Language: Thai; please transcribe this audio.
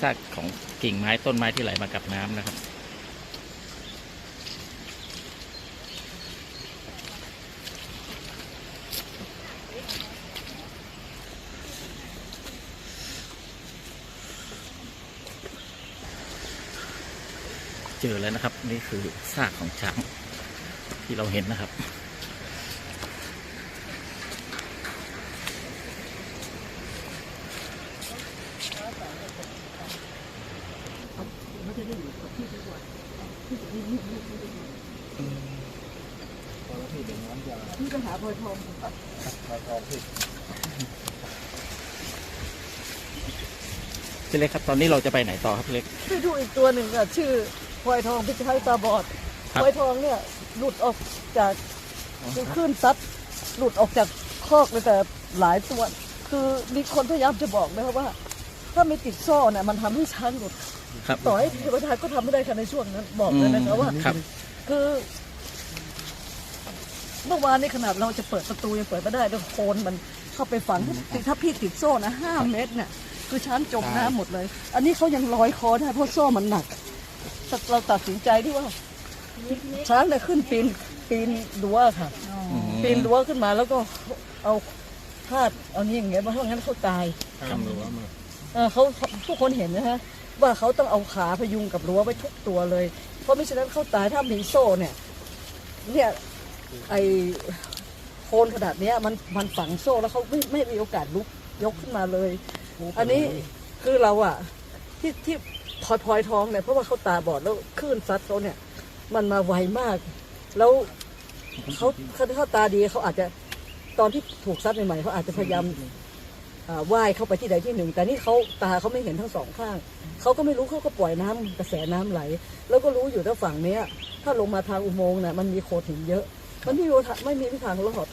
ซากของกิ่งไม้ต้นไม้ที่ไหลมากับน้ำนะครับ เจอแล้วนะครับ นี่คือซากของช้างที่เราเห็นนะครับ ที่ไปหาพลอยทองพี่เล็กครับ ตอนนี้เราจะไปไหนต่อครับพี่เล็กไปดูอีกตัวหนึ่งอะชื่อพลอยทองพิชัยตาบอดครัพลอยทองเนี่ยหลุดออกจากคือคลื่นซัดหลุดออกจากคอกเลยแต่หลายตัว คือมีคนพยายามจะบอกนะครับว่า ถ้าไม่ติดโซ่เนี่ยมันทำให้ช้างหลุด ครับ ต่อให้เทวดาก็ทำไม่ได้ค่ะในช่วงนั้นบอกเลยนะคะว่า ครับ คือ เมื่อวานนี้ขนาดเราจะเปิดประตูยังเปิดไม่ได้ด้วยโคลนมันเข้าไปฝังติดถ้าพี่ติดโซ่นะห้าเมตรเนี่ยคือช้างจมน้ำหมดเลย อันนี้เขายังลอยคอได้เพราะโซ่มันหนักเราตัดสินใจที่ว่า ช้างเนี่ยขึ้นปีนปีนรั้วค่ะ ปีนรั้วขึ้นมาแล้วก็เอาพาดเอานี่อย่างเงี้ยเพราะงั้นเขาตาย ทำรู้ว่ามือเออเขาทุกคนเห็นนะฮะ ว่าเขาต้องเอาขาพยุงกับรั้วไว้ทุกตัวเลย เพราะไม่ฉะนั้นเขาตายถ้ามีโซ่เนี่ยเนี่ยไอโคนขนาดเนี้ยมันมันฝังโซ่แล้วเขาไม่ไม่มีโอกาสลุกยกขึ้นมาเลย อันนี้คือเราอะที่ที่พอยพลอยท้องเนี่ยเพราะว่าเขาตาบอดแล้วคลื่นซัดเขาเนี่ย มันมาไวมาก แล้วเขาเขาเขาตาดีเขาอาจจะตอนที่ถูกซัดใหม่ๆเขาอาจจะพยายาม ว่ายเข้าไปที่ใดที่หนึ่ง แต่นี่เขาตาเขาไม่เห็นทั้งสองข้างเขาก็ไม่รู้เขาก็ปล่อยน้ำกระแสน้ำไหล แล้วก็รู้อยู่ถ้าฝั่งเนี้ย ถ้าลงมาทางอุโมงค์น่ะมันมีโขดหินเยอะ มันไม่มีทางไม่มีทางรอด